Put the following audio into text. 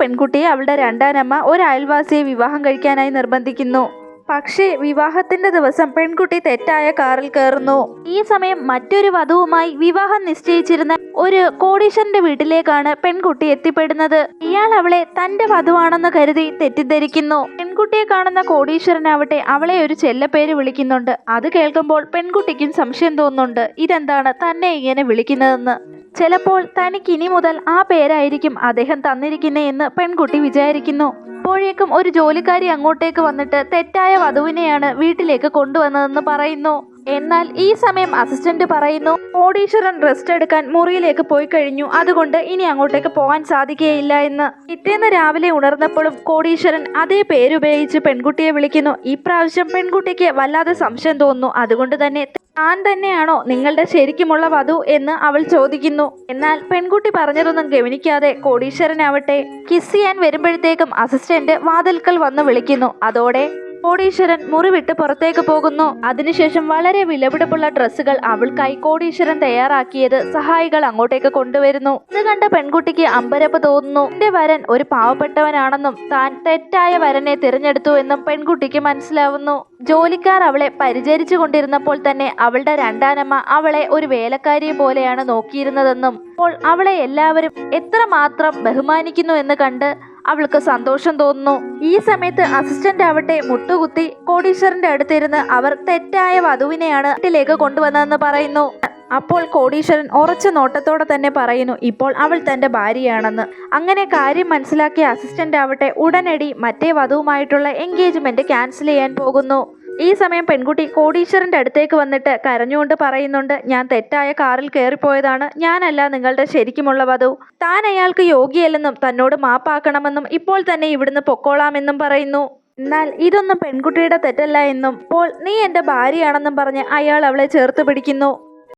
പെൺകുട്ടിയെ അവളുടെ രണ്ടാനമ്മ ഒരു അയൽവാസിയെ വിവാഹം കഴിക്കാനായി നിർബന്ധിക്കുന്നു. പക്ഷേ വിവാഹത്തിന്റെ ദിവസം പെൺകുട്ടി തെറ്റായ കാറിൽ കയറുന്നു. ഈ സമയം മറ്റൊരു വധുവുമായി വിവാഹം നിശ്ചയിച്ചിരുന്ന ഒരു കോടീശ്വരന്റെ വീട്ടിലേക്കാണ് പെൺകുട്ടി എത്തിപ്പെടുന്നത്. ഇയാൾ അവളെ തന്റെ വധുവാണെന്ന് കരുതി തെറ്റിദ്ധരിക്കുന്നു. പെൺകുട്ടിയെ കാണുന്ന കോടീശ്വരനാവട്ടെ അവളെ ഒരു ചെല്ലപ്പേര് വിളിക്കുന്നുണ്ട്. അത് കേൾക്കുമ്പോൾ പെൺകുട്ടിക്കും സംശയം തോന്നുന്നുണ്ട്. ഇതെന്താണ് തന്നെ ഇങ്ങനെ വിളിക്കുന്നതെന്ന്? ചിലപ്പോൾ തനിക്കിനി മുതൽ ആ പേരായിരിക്കും അദ്ദേഹം തന്നിരിക്കുന്നേ എന്ന് പെൺകുട്ടി വിചാരിക്കുന്നു. അപ്പോഴേക്കും ഒരു ജോലിക്കാരി അങ്ങോട്ടേക്ക് വന്നിട്ട് തെറ്റായ വധുവിനെയാണ് വീട്ടിലേക്ക് കൊണ്ടുവന്നതെന്ന് പറയുന്നു. എന്നാൽ ഈ സമയം അസിസ്റ്റന്റ് പറയുന്നു കോടീശ്വരൻ റെസ്റ്റ് എടുക്കാൻ മുറിയിലേക്ക് പോയി കഴിഞ്ഞു. അതുകൊണ്ട് ഇനി അങ്ങോട്ടേക്ക് പോകാൻ സാധിക്കുകയില്ല എന്ന്. പിറ്റേന്ന് രാവിലെ ഉണർന്നപ്പോഴും കോടീശ്വരൻ അതേ പേരുപയോഗിച്ച് പെൺകുട്ടിയെ വിളിക്കുന്നു. ഇപ്രാവശ്യം പെൺകുട്ടിക്ക് വല്ലാതെ സംശയം തോന്നുന്നു. അതുകൊണ്ട് തന്നെ താൻ തന്നെയാണോ നിങ്ങളുടെ ശരിക്കുമുള്ള വധു എന്ന് അവൾ ചോദിക്കുന്നു. എന്നാൽ പെൺകുട്ടി പറഞ്ഞതൊന്നും ഗവനിക്കാതെ കോടീശ്വരനാവട്ടെ കിസ് ചെയ്യാൻ വരുമ്പോഴത്തേക്കും അസിസ്റ്റന്റ് വാതിൽക്കൽ വന്ന് വിളിക്കുന്നു. അതോടെ കോടീശ്വരൻ മുറിവിട്ട് പുറത്തേക്ക് പോകുന്നു. അതിനുശേഷം വളരെ വിലപിടിപ്പുള്ള ഡ്രസ്സുകൾ അവൾക്കായി കോടീശ്വരൻ തയ്യാറാക്കിയത് സഹായികൾ അങ്ങോട്ടേക്ക് കൊണ്ടുവരുന്നു. ഇത് കണ്ട പെൺകുട്ടിക്ക് അമ്പരപ്പ് തോന്നുന്നു. എന്റെ വരൻ ഒരു പാവപ്പെട്ടവനാണെന്നും താൻ തെറ്റായ വരനെ തിരഞ്ഞെടുത്തു എന്നും പെൺകുട്ടിക്ക് മനസ്സിലാവുന്നു. ജോലിക്കാർ അവളെ പരിചരിച്ചു കൊണ്ടിരുന്നപ്പോൾ തന്നെ അവളുടെ രണ്ടാനമ്മ അവളെ ഒരു വേലക്കാരിയെ പോലെയാണ് നോക്കിയിരുന്നതെന്നും അപ്പോൾ അവളെ എല്ലാവരും എത്രമാത്രം ബഹുമാനിക്കുന്നു എന്ന് കണ്ട് അവൾക്ക് സന്തോഷം തോന്നുന്നു. ഈ സമയത്ത് അസിസ്റ്റന്റ് ആവട്ടെ മുട്ടുകുത്തി കോടീശ്വരന്റെ അടുത്തിരുന്ന് അവർ തെറ്റായ വധുവിനെയാണ് വീട്ടിലേക്ക് കൊണ്ടുവന്നതെന്ന് പറയുന്നു. അപ്പോൾ കോടീശ്വരൻ ഉറച്ച നോട്ടത്തോടെ തന്നെ പറയുന്നു ഇപ്പോൾ അവൾ തന്റെ ഭാര്യയാണെന്ന്. അങ്ങനെ കാര്യം മനസ്സിലാക്കിയ അസിസ്റ്റന്റ് ആവട്ടെ ഉടനടി മറ്റേ വധുവുമായിട്ടുള്ള എൻഗേജ്മെന്റ് ക്യാൻസൽ ചെയ്യാൻ പോകുന്നു. ഈ സമയം പെൺകുട്ടി കോടീശ്വരന്റെ അടുത്തേക്ക് വന്നിട്ട് കരഞ്ഞുകൊണ്ട് പറയുന്നുണ്ട് ഞാൻ തെറ്റായ കാറിൽ കയറിപ്പോയതാണ്. ഞാനല്ല നിങ്ങളുടെ ശരിക്കുമുള്ള വധു താൻ അയാൾക്ക് യോഗ്യയല്ലെന്നും തന്നോട് മാപ്പാക്കണമെന്നും ഇപ്പോൾ തന്നെ ഇവിടുന്ന് പൊക്കോളാമെന്നും പറയുന്നു. എന്നാൽ ഇതൊന്നും പെൺകുട്ടിയുടെ തെറ്റല്ല എന്നും ഇപ്പോൾ നീ എന്റെ ഭാര്യയാണെന്നും പറഞ്ഞ് അയാൾ അവളെ ചേർത്ത് പിടിക്കുന്നു.